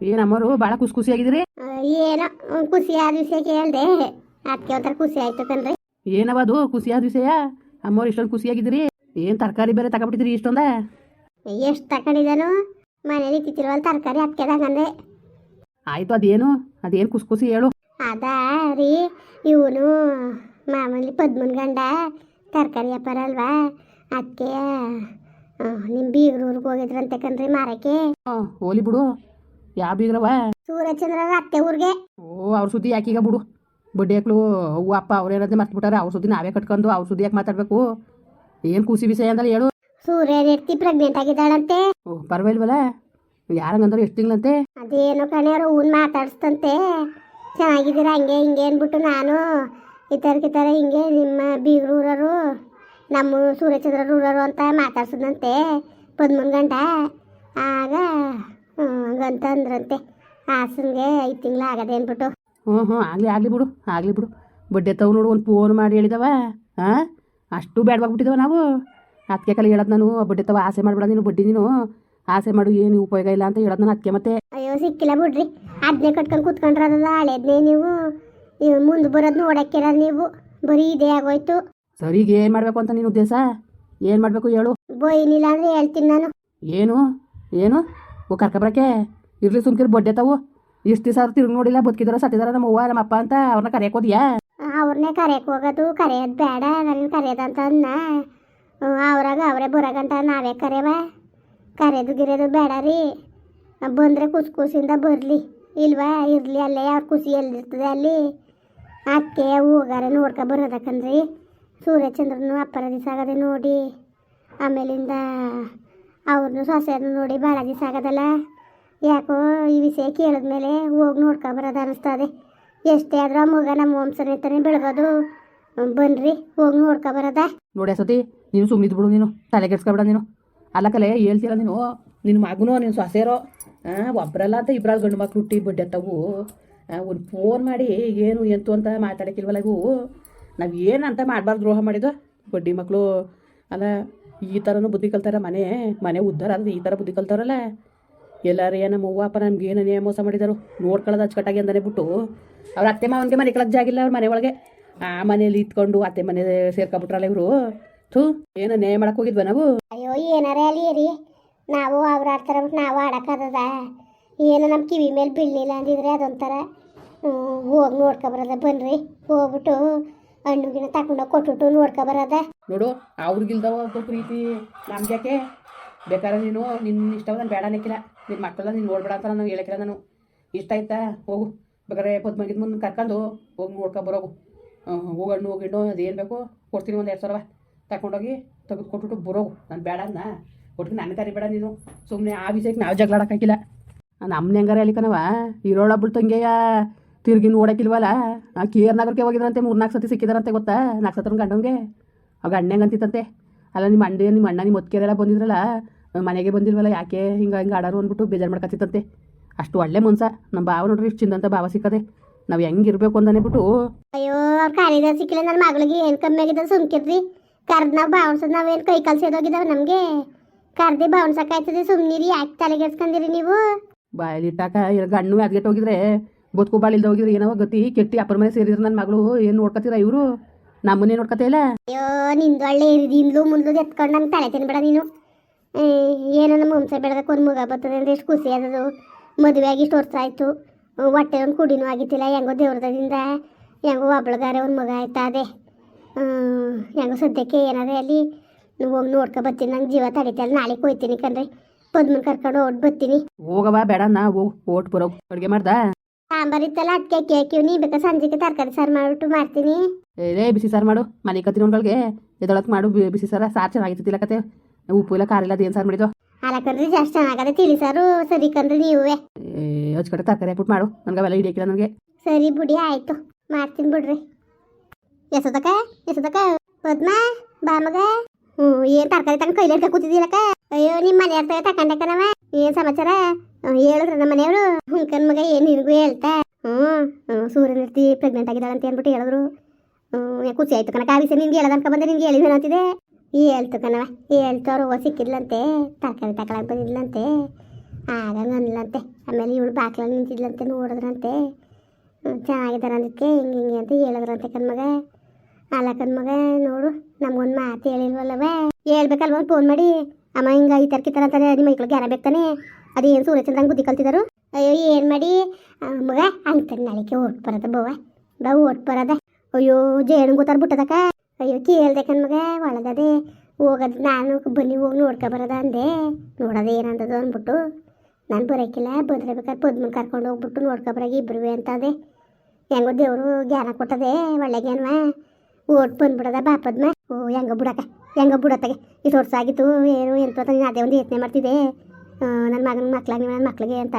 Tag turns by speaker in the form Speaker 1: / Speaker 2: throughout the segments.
Speaker 1: ಏನಮ್ಮರು ಭಾಳ ಖುಷಿ
Speaker 2: ಖುಷಿಯಾಗಿದ್ರಿ ಏನೋ ಖುಷಿ ಆದ ವಿಷಯ ಕೇಳ್ದೆ. ಅದಕ್ಕೆ ಒಂಥರ ಖುಷಿ ಆಯ್ತು ಕಣ್ರಿ.
Speaker 1: ಏನವದು ಖುಷಿಯಾದ ವಿಷಯ ಅಮ್ಮವ್ರು ಇಷ್ಟೊಂದು ಖುಷಿಯಾಗಿದ್ದೀರಿ ಏನು ತರಕಾರಿ ಬೇರೆ ತಗೊಂಡ್ಬಿಟ್ಟಿದ್ರಿ ಇಷ್ಟೊಂದ?
Speaker 2: ಎಷ್ಟು ತಕೊಂಡಿದನು ಮನೇಲಿ ಇತ್ತಿತ್ತಿರುವಲ್ಲಿ ತರಕಾರಿ ಹತ್ಕೆದಂಗಂದೆ
Speaker 1: ಆಯ್ತು ಅದೇನು? ಅದೇನು ಖುಷಿ ಖುಷಿ ಹೇಳು.
Speaker 2: ಅದ ರೀ ಇವನು ಮಾಮೂಲಿ ಪದ್ಮನ್ ಗಂಡ ತರಕಾರಿ ವ್ಯಾಪಾರ ಅಲ್ವಾ? ಅದಕ್ಕೆ ನಿಮ್ಮ ಬೀಗ್ರೂರ್ಗೆ ಹೋಗಿದ್ರಂತೆ ಕಣ್ರಿ ಮಾರಕ್ಕೆ.
Speaker 1: ಹೋಲಿ ಬಿಡು. ಯಾವ ಬೀಗ್ರವ?
Speaker 2: ಸೂರ್ಯಚಂದ್ರ ಅತ್ತೆ ಊರಿಗೆ.
Speaker 1: ಓ ಅವ್ರ ಸುದ್ದಿ ಯಾಕೀಗ ಬಿಡು. ಬಡ್ಡಿ ಹಾಕ್ಲು ಅವ್ವ ಅಪ್ಪ ಅವ್ರೇನಾದ್ರೆ ಮರ್ತ್ಬಿಟ್ಟಾರೆ ಅವ್ರ ಸುದ್ದಿ ನಾವೇ ಕಟ್ಕೊಂಡು ಅವ್ರ ಸುದ್ದಿ ಯಾಕೆ ಮಾತಾಡ್ಬೇಕು? ಏನು ಕೂಸಿ ವಿಷಯ ಅಂದ್ರೆ ಹೇಳು.
Speaker 2: ಸೂರ್ಯ ನೆಡ್ತಿ ಪ್ರೆಗ್ನೆಂಟ್ ಆಗಿದ್ದಾಳಂತೆ.
Speaker 1: ಓ ಪರವಾಗಿಲ್ವಲ್ಲ? ಯಾರಂಗಂದ್ರೆ ಎಷ್ಟು ತಿಂಗಳಂತೆ?
Speaker 2: ಅದೇನು ಕಣೆ ಊನ್ ಮಾತಾಡ್ಸ್ತಂತೆ ಚೆನ್ನಾಗಿದ್ದೀರ ಹಂಗೆ ಹಿಂಗೆ ಅಂದ್ಬಿಟ್ಟು ನಾನು ಈ ಥರ ಈ ಹಿಂಗೆ ನಿಮ್ಮ ಬೀಗ್ರೂರರು ನಮ್ಮ ಸೂರ್ಯಚಂದ್ರ ಊರವರು ಅಂತ ಮಾತಾಡ್ಸದಂತೆ ಪದ್ಮನ್ ಗಂಟ ಆಗ ಅಂದ್ರಂತೆ. ಹಾಸನ್ಗೆ ಐದು ತಿಂಗಳು ಆಗದೆ ಅಂದ್ಬಿಟ್ಟು.
Speaker 1: ಹ್ಞೂ ಹ್ಞೂ ಆಗಲಿ ಆಗಲಿ ಬಿಡು ಆಗಲಿ ಬಿಡು. ಬಡ್ಡೆ ತಗೋ ನೋಡು ಒಂದು ಫೋನ್ ಮಾಡಿ ಹೇಳಿದವ. ಹಾಂ ಅಷ್ಟು ಬೇಡವಾಗ್ಬಿಟ್ಟಿದವ ನಾವು. ಅದಕ್ಕೆ ಕಲಿ ಹೇಳೋದು ನಾನು ಬಡ್ಡೆ ತವ ಆಸೆ ಮಾಡ್ಬೇಡ ನೀನು ಬಡ್ಡಿ ನೀನು. ಆಸೆ ಮಾಡು ಏನು ಉಪಯೋಗ ಇಲ್ಲ ಅಂತ ಹೇಳೋದು ನಾನು ಅದಕ್ಕೆ ಮತ್ತೆ.
Speaker 2: ಅಯ್ಯೋ ಸಿಕ್ಕಿಲ್ಲ ಬಿಡ್ರಿ. ಅದನ್ನೇ ಕಟ್ಕೊಂಡು ಕೂತ್ಕೊಂಡ್ರೆ ಅದಲ್ಲ ಹಳೆದ್ನೇ ನೀವು ಮುಂದೆ ಬರೋದು ನೋಡಕ್ಕಿರ ನೀವು? ಬರೀ ಇದೇ ಆಗೋಯ್ತು.
Speaker 1: ಸರಿಗೆ ಏನು ಮಾಡಬೇಕು ಅಂತ ನೀನು ಉದ್ದೇಶ? ಏನು ಮಾಡಬೇಕು ಹೇಳು.
Speaker 2: ಬೋ ಏನಿಲ್ಲ ಅಂದ್ರೆ ಹೇಳ್ತೀನಿ ನಾನು.
Speaker 1: ಏನು? ಏನು? ಓ ಕರ್ಕೊಬರಕ್ಕೆ ಇರ್ಲಿ ಸುಮ್ಕಿರ್, ಬಡ್ಡೆ ತಾವು. ಇಷ್ಟು ದಿವಸ ತಿರುಗಿ ನೋಡಿಲ್ಲ, ಬದುಕಿದಾರ, ಸತ್ತಿದಾರ ನಮ್ಮ ಅವ್ವ ನಮ್ಮ ಅಪ್ಪ ಅಂತ ಅವ್ರನ್ನ ಕರೆಯೋಕೋದಿಯಾ
Speaker 2: ಅವ್ರನ್ನೇ ಕರೆಯಕ್ಕೆ ಹೋಗೋದು, ಕರೆಯೋದು ಬೇಡ ನನ್ನ ಕರೆಯೋದಂತ ಅನ್ನ ಅವ್ರಾಗ ಅವರೇ ಬರೋಗಂಟ ನಾವೇ ಕರೆಯವ ಕರೆಯೋದು ಗಿರೆದು ಬೇಡ ರೀ. ಬಂದರೆ ಕುಸು ಕುಸಿಂದ ಬರಲಿ. ಇಲ್ವಾ, ಇರಲಿ, ಅಲ್ಲೇ ಅವ್ರ ಖುಷಿ ಎಲ್ಲಿರ್ತದೆ ಅಲ್ಲಿ? ಅಕ್ಕೆ, ಹೋಗಾರೆ ನೋಡ್ಕೊ ಬರೋದಕ್ಕನ್ರಿ ಸೂರ್ಯಚಂದ್ರನು ಅಪ್ಪರ ದಿವಸ ಆಗದೆ ನೋಡಿ. ಆಮೇಲಿಂದ ಅವ್ರನ್ನು ಸೊಸೆಯನ್ನು ನೋಡಿ ಭಾಳ ದಿವಸ ಯಾಕೋ ಈ ವಿಷಯ ಕೇಳಿದ್ಮೇಲೆ ಹೋಗಿ ನೋಡ್ಕೊ ಬರೋದು ಅನ್ನಿಸ್ತದೆ ಎಷ್ಟೇ ಆದ್ರೂ ಮಗ ನಮ್ಮ ವಂಶನೇತನೇ ಬೆಳಗೋದು ಬನ್ರಿ, ಹೋಗಿ ನೋಡ್ಕೊ ಬರೋದ?
Speaker 1: ನೋಡಿ ಸತಿ, ನೀನು ಸುಮ್ಮನಿದ್ ಬಿಡು ನೀನು, ತಲೆ ಕೆಡ್ಸ್ಕೊಬೇಡ ನೀನು. ಅಲ್ಲ ಕಲೆ ಹೇಳ್ತಿಲ್ಲ ನೀನು, ನಿನ್ನ ಮಗನೋ, ನಿನ್ನ ಸೊಸೆರೋ ಒಬ್ರಲ್ಲ ಅಂತ ಇಬ್ಬರ ಗಂಡು ಮಕ್ಳು ಹುಟ್ಟಿ ಬಡ್ಡೆ ತವು ಒಂದು ಫೋನ್ ಮಾಡಿ ಏನು, ಎಂತು ಅಂತ ಮಾತಾಡಕ್ಕಿಲ್ವಲ್ಲ ಇವು? ನಾವು ಏನಂತ ಮಾಡಬಾರ್ದು ದ್ರೋಹ ಮಾಡಿದ್ದು? ಬಡ್ಡಿ ಮಕ್ಕಳು ಅಲ್ಲ ಈ ಥರನೂ ಬುದ್ಧಿ ಕಲ್ತಾರ ಮನೆ ಮನೆ ಉದ್ಧಾರ ಅಂದ್ರೆ ಈ ಥರ ಬುದ್ಧಿ ಕಲ್ತಾರಲ್ಲ. ಎಲ್ಲಾರು ನಮ್ಮ ಅವ್ವ, ಅಪ್ಪ ನಮ್ಗೆ ಏನೇ ಮೋಸ ಮಾಡಿದಾರು ನೋಡ್ಕೊಳ್ಳೋದು ಅಚ್ಚುಕಟ್ಟಾಗಿ ಅಂದನೆ ಬಿಟ್ಟು. ಅವ್ರ ಅತ್ತೆ ಮಾವನಿಗೆ ಮನೆ ಕಳಕ್ಕೆ ಜಾಗಿಲ್ಲ ಅವ್ರ ಮನೆ ಒಳಗೆ. ಆ ಮನೇಲಿ ಇತ್ಕೊಂಡು ಅತ್ತೆ ಮನೆ ಸೇರ್ಕೊಬಿಟ್ರಲ್ಲ ಇವರು. ಥೂ, ಏನ ನ್ಯಾಯ ಮಾಡಕ್ ಹೋಗಿದ್ವ ನಾವು?
Speaker 2: ಅಯ್ಯೋ, ಏನಾರೇ ಅಲ್ಲಿ ರೀ. ನಾವು ಅವ್ರ ಆಡ್ತಾರ ನಾವು ಆಡೋಕ್ಕಾಗದ ಏನು ನಮ್ಮ ಕಿವಿ ಮೇಲೆ ಬೀಳಲಿಲ್ಲ ಅಂದಿದ್ರೆ ಅದೊಂಥರ ಹೋಗಿ ನೋಡ್ಕೊಬರದ ಬನ್ರಿ. ಹೋಗ್ಬಿಟ್ಟು ಹಣ್ಣು ಗಿಣ ಕೊಟ್ಟು ನೋಡ್ಕೊ ಬರೋದ.
Speaker 1: ನೋಡು, ಅವ್ರಿಗಿಲ್ದವ ಪ್ರೀತಿ. ನಮ್ಗ್ಯಾಕೆ ಬೇಕಾದ್ರೆ ನೀನು ನಿನ್ನ ಇಷ್ಟವ ನಾನು ಬೇಡ ಅನ್ನಕ್ಕಿಲ್ಲ. ನಿನ್ನ ಮಕ್ಕಳನ್ನ ನೀನು ನೋಡ್ಬೇಡ ಅಂತ ನಾನು ಹೇಳಕ್ಕಿಲ್ಲ ನಾನು. ಇಷ್ಟ ಆಯ್ತಾ? ಹೋಗು. ಬೇಕಾದ್ರೆ ಪದ್ಮಗಿದ ಮುಂದೆ ಕರ್ಕೊಂಡು ಹೋಗಿ ನೋಡ್ಕೊ ಬರೋಗು. ಹೋಗಣ್ಣು ಹೋಗಿಣ್ಣು ಅದೇನು ಬೇಕು? ಕೊಡ್ತೀನಿ ಒಂದು ಎರಡು ಸಾವಿರ. ತಗೊಂಡೋಗಿ ತೆಗೆದು ಕೊಟ್ಬಿಟ್ಟು ಬರೋಗು. ನಾನು ಬೇಡ ಅನ್ನ ಒಟ್ಟಿಗೆ ನನ್ನ ಕರಿಬೇಡ ನೀನು. ಸುಮ್ಮನೆ ಆ ವಿಷಯಕ್ಕೆ ನಾವು ಜಗಳಾಡಕ್ಕಾಗಿಲ್ಲ ನಮ್ಮನೆ ಹೆಂಗಾರ ಅಲ್ಲಿ ಕಣವ ಇರೋಳೊಬ್ಬಳು ತಂಗೆಯ? ತಿರುಗಿ ನೋಡಕ್ಕಿಲ್ವಲ್ಲ ಆ ಕೇರ್ ನಗರಕ್ಕೆ ಹೋಗಿದ್ರಂತೆ ಮೂರ್ನಾಲ್ಕು ಸತಿ ಸಿಕ್ಕಿದಾರಂತೆ ಗೊತ್ತಾ? ನಾಲ್ಕು ಸತ್ರ ಗಂಡಂಗೆ. ಆ ಗಂಡ ಅಂತಿತ್ತಂತೆ. ಅಲ್ಲ ನಿಮ್ಮ ಅಣ್ಣ ನಿಮ್ಮ ಅಣ್ಣ ನಿಮ್ಮ ಒತ್ಕೆರೆಲ್ಲ ಬಂದಿದ್ರಲ್ಲ? ಮನೆಗೆ ಬಂದಿಲ್ವಲ್ಲ ಯಾಕೆ ಹಿಂಗೆ ಹಿಂಗೆ ಆಡೋರು ಅಂದ್ಬಿಟ್ಟು ಬೇಜಾರು ಮಾಡ್ಕೊತಿತ್ತಂತೆ ಅಷ್ಟು ಒಳ್ಳೆ ಮನ್ಸ. ನಮ್ಮ ಭಾವ ನೋಡ್ರಿ ಇಷ್ಟು ಚಿಂದಂತ ಭಾವ ಸಿಕ್ಕದೆ. ನಾವು ಹೆಂಗಿರ್ಬೇಕು ಅಂತಾನೆ ಬಿಟ್ಟು
Speaker 2: ಅಯ್ಯೋ ಅವ್ರ ಕಾರ್ಯದ ಸಿಕ್ಕಿಲ್ಲ ನನ್ನ ಮಗಳಿಗೆ ಏನು ಕಮ್ಮಿ ಆಗಿದೆ ಸುಮ್ಕಿರ್ರಿ ಕರ್ದು ನಾವು ಬಾವಣ್ಸೋದು ನಾವೇನು ಕೈ ಕಾಲು ಸೇದೋಗಿದ್ದಾವೆ ನಮಗೆ? ಕರ್ದಿ ಬಾವಣ್ಸಕ್ಕಾಯ್ತದೆ ಸುಮ್ಮನಿರಿ ಯಾಕೆ ತಲೆಗೆಡ್ಸ್ಕೊಂಡಿರಿ ನೀವು?
Speaker 1: ಬಾಯಲ್ಲಿ ಇಟ್ಟಾಕ ಗಣ್ಣು ಅದ್ಗೆಟ್ಟು ಹೋಗಿದ್ರೆ ಬದುಕು ಇಲ್ದ ಹೋಗಿದ್ರೆ ಏನೋ ಗತಿ ಕೆಟ್ಟಿ ಅಪ್ಪರ ಮನೆ ಸೇರಿದ್ರೆ ನನ್ನ ಮಗಳು ಏನು ನೋಡ್ಕೊತೀರ ಇವರು? ನಮ್ಮನ್ನೇ ನೋಡ್ಕೊತಾ ಇಲ್ಲ
Speaker 2: ಅಯ್ಯೋ ನಿಂದು ಒಳ್ಳೆ ಹಿಂದ್ಲು ಮುಂದ್ಲು ಎತ್ಕೊಂಡು ನಂಗೆ ತಲೆ ತಿನ್ಬೇಡ ನೀನು. ಏನೋ ನಮ್ಮ ಹಂಸ ಬೆಳೆದಕ್ಕೆ ಒಂದು ಮುಗ ಬರ್ತದೆ ಅಂದ್ರೆ ಎಷ್ಟು ಖುಷಿ ಆದದು. ಮದುವೆ ಆಗಿ ಇಷ್ಟು ವರ್ಷ ಆಯಿತು. ಹೊಟ್ಟೆ ಒಂದು ಕುಡಿನೂ ಆಗಿತ್ತಿಲ್ಲ ಹೆಂಗೋ ದೇವ್ರದಿಂದ ಹೆಂಗೋ ಒಬ್ಳಗಾರೆ ಒಂದು ಮಗ ಆಯ್ತಾ ಅದೇ ಹೆಂಗೋ ಸದ್ಯಕ್ಕೆ ಏನಾದ್ರೆ ಅಲ್ಲಿ? ಹೋಗಿ ನೋಡ್ಕೊ ಬರ್ತೀನಿ ನಂಗೆ ಜೀವ ತಡಿತಲ್ಲ ನಾಳೆ ಹೋಯ್ತೀನಿ ಕಣ್ರಿ. ಪದ್ಮನ್ ಕರ್ಕೊಂಡು ಓಟ್ ಬರ್ತೀನಿ.
Speaker 1: ಹೋಗವಾ ಬೇಡ ನಾ ಹೋಗಿ ಓಟ್ ಬರೋ ಅಡುಗೆ ಮಾಡ್ದಾ?
Speaker 2: ಸಾಂಬಾರ್ ಇತ್ತಲ್ಲ ಅದಕ್ಕೆ ಕೇಕಿವ್ ನೀ ಬೇಕಾ? ಸಂಜೆಗೆ ತರಕಾರಿ ಸಾರು ಮಾಡಿಬಿಟ್ಟು ಮಾಡ್ತೀನಿ.
Speaker 1: ಏ ಬಿಸಿ ಸಾರು ಮಾಡು. ಮನೆ ಕತ್ತಿನ ಒಂದೊಳಗೆ ಎದೊಳಕ್ ಮಾಡು. ಬಿಸಿ ಸಾರ. ಸಾರು ಚೆನ್ನಾಗಿತ್ತಿಲ್ಲ ಕತೆ. ಉಪ್ಪು ಇಲ್ಲ ಖಾರ ಇಲ್ಲ ಅದೇನು ಸಾರು ಮಾಡಿದ್ದು
Speaker 2: ಅಲ್ಲ ಕಣ್ರಿ ಜಾಸ್ತಿ ಚೆನ್ನಾಗದೆ ತಿಳಿ ಸಾರು ಸರಿ ಕಣ್ರಿ ನೀವೇ.
Speaker 1: ಏ ಹಚ್ಕಟ್ಟೆ ತರಕಾರಿ ಹಾಕ್ಬಿಟ್ಟು ಮಾಡು. ನನಗೆ ಅವೆಲ್ಲ ಹಿಡಿಯಕ್ಕಿಲ್ಲ ನನಗೆ.
Speaker 2: ಸರಿ ಬಿಡಿ ಆಯ್ತು. ಮಾಡ್ತೀನಿ ಬಿಡ್ರಿ. ಎಸದಕ್ಕ ಎಸದಕ್ಕ ಪದ್ಮ ಬಾ ಮಗ ಹ್ಞೂ ಏನು ತರಕಾರಿ ತಂದು ಕೈಲಿ ಹಿಡ್ಕ ಕೂತಿದ್ದೀಲಕ್ಕ? ಅಯ್ಯೋ ನಿಮ್ಮ ಮನೆ ಇರ್ತವೆ ತಕೊಂಡೆ ಕಣವ ಏನು ಸಮಾಚಾರ? ಹೇಳಿದ್ರು. ನಮ್ಮ ಮನೆಯವರು ಹುಂಕನ್ ಮಗ, ಏನು ನಿನಗೂ ಹೇಳ್ತಾ? ಹ್ಞೂ ಹ್ಞೂ ಸೂರ್ಯ ನಿರ್ತಿ ಪ್ರೆಗ್ನೆಂಟ್ ಆಗಿದ್ದಾಳೆ ಅಂತ ಅಂದ್ಬಿಟ್ಟು ಹೇಳಿದ್ರು. ಹ್ಞೂ ಖುಷಿ ಆಯ್ತು ಕಣ. ವಿಷಯ ನಿನ್ಗೆ ಹೇಳೋದನ್ಕ ಬಂದೆ, ನಿನ್ಗೆ ಹೇಳಿದ್ವಿ ಅಂತಿದೆ ಹೇಳ್ತು ಕಣವ ಹೇಳ್ತು ಹೂವು ಸಿಕ್ಕಿದ್ಲಂತೆ, ತರಕಾರಿ ತಗೊಳಕ್ ಬಂದಿದ್ಲಂತೆ. ಆಗಂಗೆ ಅನ್ಲಂತೆ ಆಮೇಲೆ ಇವಳು ಬಾಕ್ಲ ನಿಂತಿದ್ಲಂತೆ ನೋಡಿದ್ರಂತೆ. ಚೆನ್ನಾಗಿದ್ದಾರೆ ಅದಕ್ಕೆ ಹಿಂಗೆ ಹಿಂಗೆ ಅಂತ ಹೇಳಿದ್ರಂತೆ ಕಣ್ಮಗ ಅಲ್ಲ ಕಣ್ಮಗ ನೋಡು, ನಮ್ಗೊಂದು ಮಾತು ಹೇಳಿಲ್ವಲ್ಲವೇ ಹೇಳ್ಬೇಕಲ್ವ ಫೋನ್ ಮಾಡಿ. ಅಮ್ಮ ಹಿಂಗ ಈ ತರ್ಕಿ ತರ ಅಂತಾನೆ ನಿಮ್ಮ ಮೈಕ್ಳಿಗೆ ಯಾರ ಬೇಕ್ತಾನೆ. ಅದೇನು ಸೂರ್ಯಚಂದ್ರಂಗೆ ಬುದ್ಧಿ ಕಲ್ತಿದ್ದಾರು ಅಯ್ಯೋ, ಏನು ಮಾಡಿ? ಮಗ ಅಂತಾನೆ ನಾಳೆಗೆ ಓಟ್ ಬರದ ಬವ್ವ. ಬಾ, ಓಟ್ ಬರದ. ಅಯ್ಯೋ, ಜೇನು ಗೊತ್ತಾರ ಬಿಟ್ಟದಕ್ಕ. ಅಯ್ಯೋ, ಕೇಳ್ದೆ ಕಣ್ಮಗ ಒಳಗದೆ ಹೋಗದ್ ನಾನು ಬನ್ನಿ, ಹೋಗಿ ನೋಡ್ಕೊ ಬರೋದ ಅಂದೆ. ನೋಡೋದು ಏನಂದದು ಅಂದ್ಬಿಟ್ಟು. ನಾನು ಬರೋಕ್ಕಿಲ್ಲ ಬಂದ್ರೆ ಬೇಕಾದ್ರೆ ಪದ್ಮನ್ ಕರ್ಕೊಂಡು ಹೋಗ್ಬಿಟ್ಟು ನೋಡ್ಕೊ ಬರಾಗ ಇಬ್ರು ಅಂತದೆ. ಹೆಂಗೋ ದೇವರು ಜ್ಞಾನ ಕೊಟ್ಟದೆ, ಒಳ್ಳೆ ಜ್ಞಾನವ. ಓಟ್ ಬಂದ್ಬಿಡದ ಬಾಪದ್ಮ ಓ, ಹೆಂಗ ಬಿಡಕ ಹೆಂಗ ಬಿಡತ್ತಾಗೆ ಇಷ್ಟು ವರ್ಷ ಆಗಿತ್ತು, ಏನು, ಎಂತ ಅದೇ ಒಂದು ಯೋಚನೆ ಮಾಡ್ತಿದ್ದೆ. ನನ್ನ ಮಗನ ಮಕ್ಳಾಗಿ ನನ್ನ ಮಕ್ಳಿಗೆ ಅಂತ.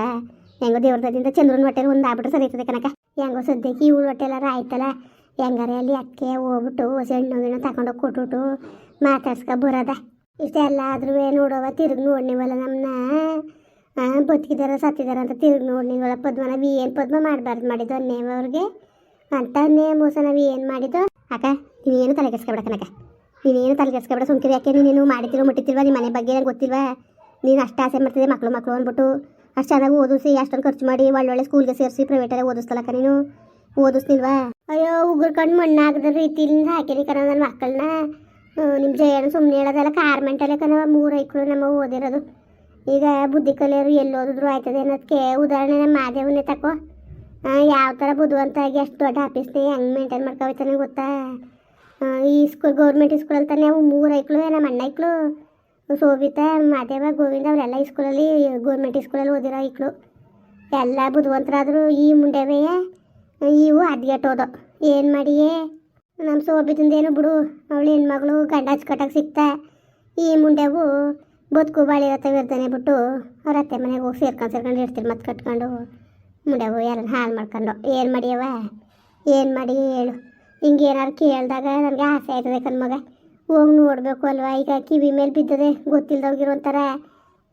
Speaker 2: ಹೆಂಗೋ ದೇವ್ರದಿಂದ ಚಂದ್ರನ ಹೊಟ್ಟೆಲಿ ಒಂದು ಆಗ್ಬಿಟ್ರೆ ಸರಿ ಇರ್ತದೆ ಕನಕ ಹೆಂಗೋ ಸದ್ಯಕ್ಕೆ ಇವಳು ಹೊಟ್ಟೆಲಾರ ಆಯ್ತಲ್ಲ. ಹೆಂಗಾರೆ ಅಲ್ಲಿ ಅಕ್ಕೆ ಹೋಗ್ಬಿಟ್ಟು ಹೊಸ ಹಣ್ಣು ಗಿಣ್ಣು ತಗೊಂಡೋಗಿ ಕೊಟ್ಬಿಟ್ಟು ಮಾತಾಡ್ಸ್ಕೊ ಬರೋದ. ಇಷ್ಟೆಲ್ಲ ಆದ್ರೂ ನೋಡೋವ ತಿರುಗಿ ನೋಡ್ನಿವಲ್ಲ ನಮ್ಮನ್ನ ಬದುಕಿದಾರ, ಸತ್ತಿದಾರ ಅಂತ ತಿರುಗಿ ನೋಡ್ನಿವಲ್ಲ. ಪದ್ಮ, ನಾವು ಏನು ಪದ್ಮ ಮಾಡಬಾರ್ದು ಮಾಡಿದ್ದು ನೇಮ ಅವ್ರಿಗೆ? ಅಂತ ನೇಮ್ ಮೋಸ ನಾವು ಏನು ಮಾಡಿದ್ದು? ಅಕ್ಕ, ನೀವೇನು ತಲೆ ಕೆಡ್ಸ್ಕೊಬೇಡ ಕನಕ ನೀನೇನು ತಲೆ ಕೆಡ್ಸ್ಕೊಬೇಡ, ಸುಮ್ಕಿರಿ. ಯಾಕೆ ನೀನೇನು ಮಾಡಿತಿರೋ ಮುಟ್ಟಿತಿಲ್ವ ನಿಮ್ಮ ಮನೆ ಬಗ್ಗೆ ನಂಗೆ ಗೊತ್ತಿಲ್ವಾ? ನೀನು ಅಷ್ಟು ಆಸೆ ಮಾಡ್ತಿದ್ದೆ ಮಕ್ಕಳು ಮಕ್ಕಳು ಅಂದ್ಬಿಟ್ಟು. ಅಷ್ಟು ಚೆನ್ನಾಗಿ ಓದಿಸಿ, ಅಷ್ಟೊಂದು ಖರ್ಚು ಮಾಡಿ, ಒಳ್ಳೊಳ್ಳೆ ಸ್ಕೂಲ್ಗೆ ಸೇರಿಸಿ ಪ್ರೈವೇಟಲ್ಲೇ ಓದಿಸ್ತಲಕ್ಕ ನೀನು? ಓದಿಸ್ತಿಲ್ವಾ? ಅಯ್ಯೋ, ಉಗುರು ಕಣ್ಣು ಮಣ್ಣಾಗದ ರೀತಿಯಿಂದ ಹಾಕಿರಿ ಕಣ ನನ್ನ ಮಕ್ಕಳನ್ನ. ನಿಮ್ಮ ಜಯನ ಸುಮ್ಮನೆ ಹೇಳೋದಲ್ಲ ಕಾರ್ಮೆಂಟಲ್ಲೇ ಕಣ, ಮೂರು ಐಕ್ಳು ನಮ್ಮ ಓದಿರೋದು. ಈಗ ಬುದ್ಧಿ ಕಲಿಯೋರು ಎಲ್ಲಿ ಓದಿದ್ರು ಆಯ್ತದೆ ಅನ್ನೋದಕ್ಕೆ ಉದಾಹರಣೆ ನಮ್ಮ ಮಾದೇವನ್ನೇ ತಕೋ. ಯಾವ ಥರ ಬುದ್ಧಿವಂತಾಗಿ ಅಷ್ಟು ದೊಡ್ಡ ಆಫೀಸ್ನೇ ಹೆಂಗೆ ಮೇಂಟೈನ್ ಮಾಡ್ಕೊಳ್ತಾನೆ ಗೊತ್ತಾ? ಈ ಸ್ಕೂಲ್ ಗೌರ್ಮೆಂಟ್ ಸ್ಕೂಲಲ್ಲಿ ತಾನೇ ಅವು ಮೂರು ಐಕ್ಳು, ನಮ್ಮ ಅಣ್ಣ ಐಕ್ಳು ಸೋಬಿತಾ ಮಾದೇವ, ಗೋವಿಂದ, ಅವರೆಲ್ಲ ಈ ಸ್ಕೂಲಲ್ಲಿ ಗೌರ್ಮೆಂಟ್ ಸ್ಕೂಲಲ್ಲಿ ಓದಿರೋ ಐಕ್ಳು. ಎಲ್ಲ ಬುದ್ಧಿವಂತರಾದರೂ ಈ ಮುಂಡೆವೆಯ, ಇವು ಅದ್ಗೆಟ್ಟೋದು ಏನು ಮಾಡಿಯೇ? ನಮ್ಮ ಶೋಭಿತಂದೇನು ಬಿಡು, ಅವಳು ಹೆಣ್ಮಗಳು ಗಂಡ ಹಚ್ಕಟ್ಟಾಗ ಸಿಗ್ತಾ ಈ ಮುಂಡೆವು ಬದುಕು ಬಾಳಿ ಇರತ್ತೆ ಇರ್ತಾನೆ ಬಿಟ್ಟು, ಅವ್ರ ಅತ್ತೆ ಮನೆಗೆ ಹೋಗಿ ಸೇರ್ಕೊಂಡು ಸೇರ್ಕೊಂಡು ಇರ್ತೀರಿ ಮತ್ತೆ ಕಟ್ಕೊಂಡು, ಮುಂಡೆವು ಯಾರನ್ನ ಹಾಳು ಮಾಡ್ಕೊಂಡು. ಏನು ಮಾಡಿಯವ ಏನು ಮಾಡಿ ಹೇಳು. ಹಿಂಗೆ ಏನಾರು ಕೇಳಿದಾಗ ನನಗೆ ಆಸೆ ಆಯ್ತದೆ ಕಣ್ಮಗ ಹೋಗಿ ನೋಡಬೇಕು ಅಲ್ವಾ? ಈಗ ಕಿವಿ ಮೇಲೆ ಬಿದ್ದದೆ ಗೊತ್ತಿಲ್ದವ್ಗಿರೋ ಒಂಥರ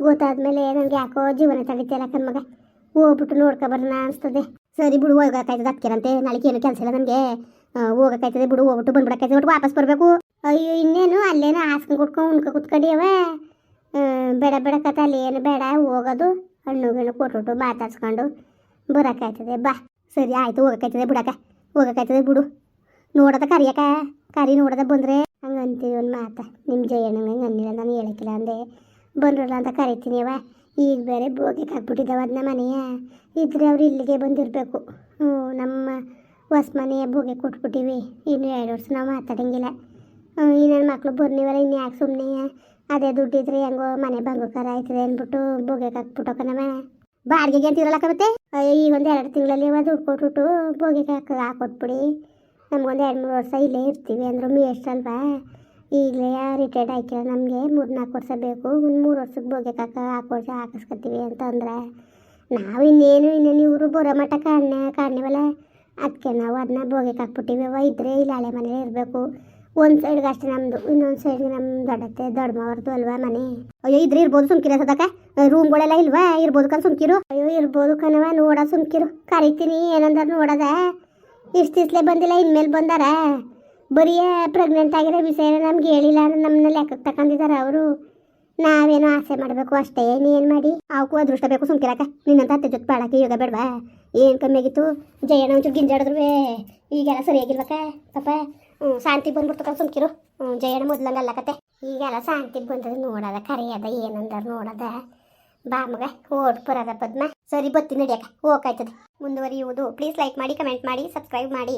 Speaker 2: ಗೊತ್ತಾದ್ಮೇಲೆ ನನಗೆ ಯಾಕೋ ಜೀವನ ತಡಿತಿಲ್ಲ ಕಣ್ಮಗ ಹೋಗ್ಬಿಟ್ಟು ನೋಡ್ಕೊಬರೋಣ ಅನಿಸ್ತದೆ. ಸರಿ ಬಿಡು ಹೋಗಕ್ಕಾಯ್ತದೆ ಅಕ್ಕಿರಂತೆ ನಾಳೆ ಏನು ಕೆಲಸ ಇಲ್ಲ ನನಗೆ. ಹೋಗಾಕಾಯ್ತದೆ ಬಿಡು, ಹೋಗ್ಬಿಟ್ಟು ಬಂದ್ಬಿಡಕ್ಕಾಯ್ತದೆ ಬಿಟ್ಟು ವಾಪಸ್ ಬರಬೇಕು. ಅಯ್ಯೋ, ಇನ್ನೇನು ಅಲ್ಲೇನೋ ಹಾಸ್ಕೊಂಡು ಕುಟ್ಕೊಂಡು ಉಣ್ಕೊ ಕುತ್ಕೊಂಡಿಯವ. ಬೇಡ ಬೇಡ ಕತೆ ಅಲ್ಲಿ ಏನು ಬೇಡ. ಹೋಗೋದು, ಹಣ್ಣು, ಗಿಣ್ಣು ಕೊಟ್ಬಿಟ್ಟು ಮಾತಾಡ್ಸ್ಕೊಂಡು ಬರೋಕಾಯ್ತದೆ. ಬಾ. ಸರಿ, ಆಯಿತು ಹೋಗಕ್ಕಾಯ್ತದೆ ಬಿಡಕ್ಕ. ಹೋಗಕ್ಕಾಯ್ತದೆ ಬಿಡು. ನೋಡದ ಕರಿಯಕ, ಕರಿ ನೋಡದ ಬಂದರೆ ಹಂಗೆ ಅಂತೀವಿ ಒಂದು ಮಾತ. ನಿಮ್ಮ ಜಯಣ್ಣಂಗೆ ಹಂಗೆ ಅನ್ನಿಲ್ಲ ನಾನು ಹೇಳಕ್ಕಿಲ್ಲ ಅಂದೆ. ಬಂದ್ರಲ್ಲ ಅಂತ ಕರಿತೀನಿ ಅವ ಈಗ ಬೇರೆ ಬೋಗಿಗೆ ಹಾಕ್ಬಿಟ್ಟಿದ್ದಾವ ಅದನ್ನ ಮನೆಯ. ಇದ್ರೆ ಅವ್ರು ಇಲ್ಲಿಗೆ ಬಂದಿರಬೇಕು. ಹ್ಞೂ, ನಮ್ಮ ಹೊಸ ಮನೆಯ ಬೋಗೆ ಕೊಟ್ಬಿಟ್ಟಿವಿ. ಇನ್ನು ಎರಡು ವರ್ಷ ನಾವು ಮಾತಾಡಂಗಿಲ್ಲ. ಈ ನನ್ನ ಮಕ್ಕಳು ಬರ್ನಿವಲ್ಲ ಇನ್ನು ಯಾಕೆ ಸುಮ್ಮನೆ ಅದೇ ದುಡ್ಡಿದ್ರೆ ಹೆಂಗೋ ಮನೆ ಬಂಗೋಕಾರ ಆಯ್ತದೆ ಅಂದ್ಬಿಟ್ಟು ಬೋಗೆ ನಮ್ಮ. ಬಾಡಿಗೆಗೆ ಅಂತಿರಲ್ಲ ಇರಲಕ್ಕ ಮತ್ತೆ ಈಗ ಒಂದು ಎರಡು ತಿಂಗಳಲ್ಲಿ ದುಡ್ಡು ಕೊಟ್ಬಿಟ್ಟು ಬೋಗಿಗೆ ಹಾಕಿ ಹಾಕೊಟ್ಬಿಡಿ. ನಮ್ಗೊಂದು ಎರಡು ಮೂರು ವರ್ಷ ಇಲ್ಲೇ ಇರ್ತೀವಿ ಅಂದ್ರು ಮೇಷ್ಟಲ್ವಾ ಈಗಲೇ ರಿಟೈರ್ಡ್ ಆಯ್ಕೆ, ನಮಗೆ ಮೂರು ನಾಲ್ಕು ವರ್ಷ ಬೇಕು. ಒಂದು ಮೂರು ವರ್ಷಕ್ಕೆ ಬೋಗೆ ನಾಲ್ಕು ವರ್ಷ ಹಾಕಿಸ್ಕೊತೀವಿ ಅಂತಂದ್ರೆ ನಾವು ಇನ್ನೇನು ಇನ್ನೇನು ಇವರು ಬರೋ ಮಟ್ಟ ಕಾಣೆ ಕಾಣವಲ್ಲ ಅದಕ್ಕೆ ನಾವು ಅದನ್ನ ಬೋಗೆಗೆ ಹಾಕ್ಬಿಟ್ಟಿವಿ ಅವ ಇದ್ರೆ ಇಲ್ಲಿ ಹಳೆ ಮನೇಲಿ ಇರಬೇಕು. ಒಂದು ಸೈಡ್ಗೆ ಅಷ್ಟೇ ನಮ್ಮದು ಇನ್ನೊಂದು ಸೈಡ್ಗೆ ನಮ್ಮ ದೊಡ್ಡತ್ತೆ ದೊಡ್ಡಮ್ಮವ್ರದ್ದು ಅಲ್ವಾ ಮನೆ. ಅಯ್ಯೋ, ಇದ್ರೆ ಇರ್ಬೋದು ಸುಮ್ಕಿರ ಸದಕ. ರೂಮ್ಗಳೆಲ್ಲ ಇಲ್ವಾ? ಇರ್ಬೋದು ಕಣ್ ಸುಮ್ಕಿರು. ಅಯ್ಯೋ, ಇರ್ಬೋದು ಕಣವ ನೋಡ ಸುಮ್ಕಿರು. ಕರಿತೀನಿ, ಏನಂದ್ರೆ ನೋಡದ. ಇಷ್ಟು ಬಂದಿಲ್ಲ, ಇನ್ಮೇಲೆ ಬಂದಾರ. ಬರೀ ಪ್ರೆಗ್ನೆಂಟ್ ಆಗಿರೋ ವಿಷಯ ನಮ್ಗೆ ಹೇಳಿಲ್ಲ ಅಂದ್ರೆ ನಮ್ಮನ್ನ ಲೆಕ್ಕಕ್ಕೆ ತಗೊಂಡಿದ್ದಾರೆ ಅವರು. ನಾವೇನೋ ಆಸೆ ಮಾಡಬೇಕು ಅಷ್ಟೇ. ಏನು ಮಾಡಿ? ಅವಕ್ಕೂ ಅದೃಷ್ಟ ಬೇಕು ಸುಮ್ಕಿರಾಕ. ನಿನ್ನಂತ ಹತ್ತೆ ಜೊತೆ ಬಾಳಕ್ಕೆ ಯೋಗ ಬೇಡವಾ? ಏನು ಕಮ್ಮಿ ಆಗಿತ್ತು? ಜಯಣ್ಣ ಒಂಚೂರು ಗಿಂಜಾಡಿದ್ರು ಈಗೆಲ್ಲ ಸರಿಯಾಗಿಲ್ವಕ್ಕ ಪಾಪ ಹ್ಞೂ ಶಾಂತಿ ಬಂದ್ಬಿಡ್ತಕ್ಕ ಸುಮ್ಕಿರು. ಹ್ಞೂ ಜಯಣ್ಣ ಮೊದ್ಲಂಗೆ ಅಲ್ಲಕತ್ತೆ ಈಗೆಲ್ಲ ಶಾಂತಿ ಬಂದದ ನೋಡದ, ಕರೆಯದ, ಏನಂದಾರ ನೋಡದ. ಬಾ ಮಗ ಓಟ್ ಬರದ ಪದ್ಮ. ಸರಿ ಬತ್ತಿ ನಡಿಯಕ್ಕ. ಹೋಗಾಯ್ತದೆ. ಮುಂದುವರಿಯುವುದು. ಪ್ಲೀಸ್ ಲೈಕ್ ಮಾಡಿ ಕಮೆಂಟ್ ಮಾಡಿ ಸಬ್ಸ್ಕ್ರೈಬ್ ಮಾಡಿ.